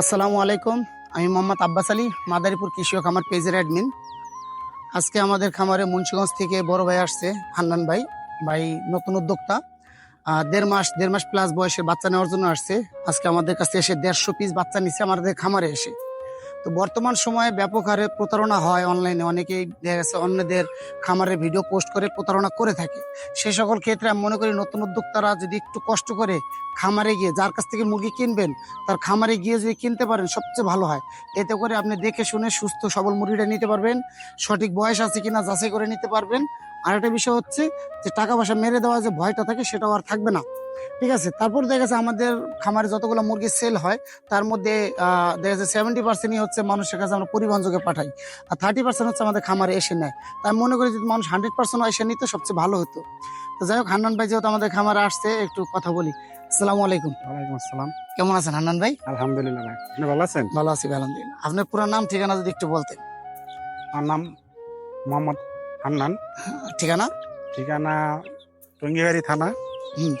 আসসালামু আলাইকুম। আমি মোহাম্মদ আব্বাস আলী, মাদারীপুর কৃষি খামার পেজের অ্যাডমিন। আজকে আমাদের খামারে মুন্সিগঞ্জ থেকে বড় ভাই আসছে, হান্নান ভাই। ভাই নতুন উদ্যোক্তা। দেড় মাস দেড় মাস প্লাস বয়সের বাচ্চা নেওয়ার জন্য আসছে। আজকে আমাদের কাছে এসে দেড়শো পিস বাচ্চা নিচ্ছে আমাদের খামারে এসে। তো বর্তমান সময়ে ব্যাপক হারে প্রতারণা হয় অনলাইনে অনেকেই অন্যদের খামারে ভিডিও পোস্ট করে প্রতারণা করে থাকে। সে সকল ক্ষেত্রে আমি মনে করি নতুন উদ্যোক্তারা যদি একটু কষ্ট করে খামারে গিয়ে যার কাছ থেকে মুরগি কিনবেন, তার খামারে গিয়ে যদি কিনতে পারেন, সবচেয়ে ভালো হয়। এতে করে আপনি দেখে শুনে সুস্থ সবল মুরগিটা নিতে পারবেন, সঠিক বয়স আছে কিনা যাচাই করে নিতে পারবেন। আর একটা বিষয় হচ্ছে যে টাকা পয়সা মেরে দেওয়া যে ভয়টা থাকে, সেটাও আর থাকবে না। ঠিক আছে? তারপর দেখা যাচ্ছে আমাদের খামারে যতগুলো মুরগি সেল হয় তার মধ্যে দেখা যাচ্ছে সেভেন্টি পার্সেন্টই হচ্ছে মানুষের কাছে আমরা পরিবহন যোগে পাঠাই আর থার্টি পার্সেন্ট হচ্ছে আমাদের খামারে এসে নেয়। তাই মনে করি যদি মানুষ হান্ড্রেড পার্সেন্ট এসে নিতে সবচেয়ে ভালো হতো। তো যাই হোক হান্নান ভাই যেহেতু আমাদের খামারে আসছে একটু কথা বলি। আসসালামু আলাইকুম। ওয়ালাইকুম আসসালাম। কেমন আছেন হান্নান ভাই? আলহামদুলিল্লাহ ভাই। আপনি ভালো আছেন? ভালো আছি আলহামদুলিল্লাহ। আপনার পুরো নাম ঠিকানা যদি একটু বলতেন। আমার নাম মোহাম্মদ হান্নান। ঠিকানা? ঠিকানা টঙ্গিবাড়ি থানা। হুম।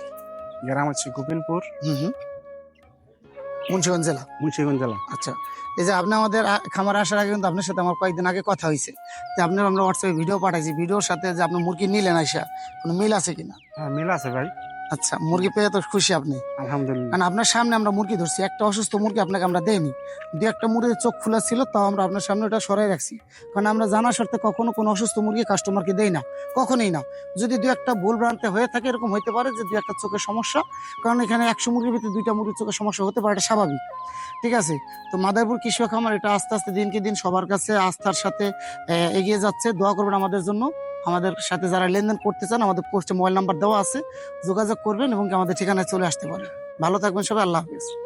গ্রাম আছে গোবিনপুর হুম হুম। মুন্সিগঞ্জ জেলা? মুন্সিগঞ্জ জেলা। আচ্ছা এই যে আপনি আমাদের খামার আসার আগে কিন্তু আপনার সাথে আমার কয়েকদিন আগে কথা হয়েছে। যে আপনার আমরা হোয়াটসঅ্যাপে ভিডিও পাঠাইছি। ভিডিওর সাথে যে আপনি মুরগি নিলেন আইসা কোনো মিল আছে কিনা? হ্যাঁ মিল আছে ভাই। আচ্ছা মুরগি পেয়ে তো খুশি আপনি। আলহামদুলিল্লাহ। কারণ আপনার সামনে আমরা মুরগি ধরছি একটা অসুস্থ মুরগি আপনাকে আমরা দেইনি। দু একটা মুরগির চোখ খোলা ছিল তাও আমরা আপনার সামনে ওটা সরাই রাখছি। কারণ আমরা জানা সত্ত্বে কখনো কোনো অসুস্থ মুরগি কাস্টমারকে দেই না কখনোই না। যদি দু একটা ভুল ভ্রান্তি হয়ে থাকে এরকম হইতে পারে যে দু একটা চোখের সমস্যা কারণ এখানে একশো মুরগির ভিতরে দুইটা মুরগির চোখের সমস্যা হতে পারে এটা স্বাভাবিক। ঠিক আছে? তো মাদারপুর কৃষক খামার এটা আস্তে আস্তে দিনকে দিন সবার কাছে আস্থার সাথে এগিয়ে যাচ্ছে। দোয়া করবেন আমাদের জন্য। আমাদের সাথে যারা লেনদেন করতে চান, আমাদের পোস্টে মোবাইল নাম্বার দেওয়া আছে, যোগাযোগ করবেন এবং আমাদের ঠিকানায় চলে আসতে পারেন। ভালো থাকবেন সবাই, আল্লাহ হাফিজ।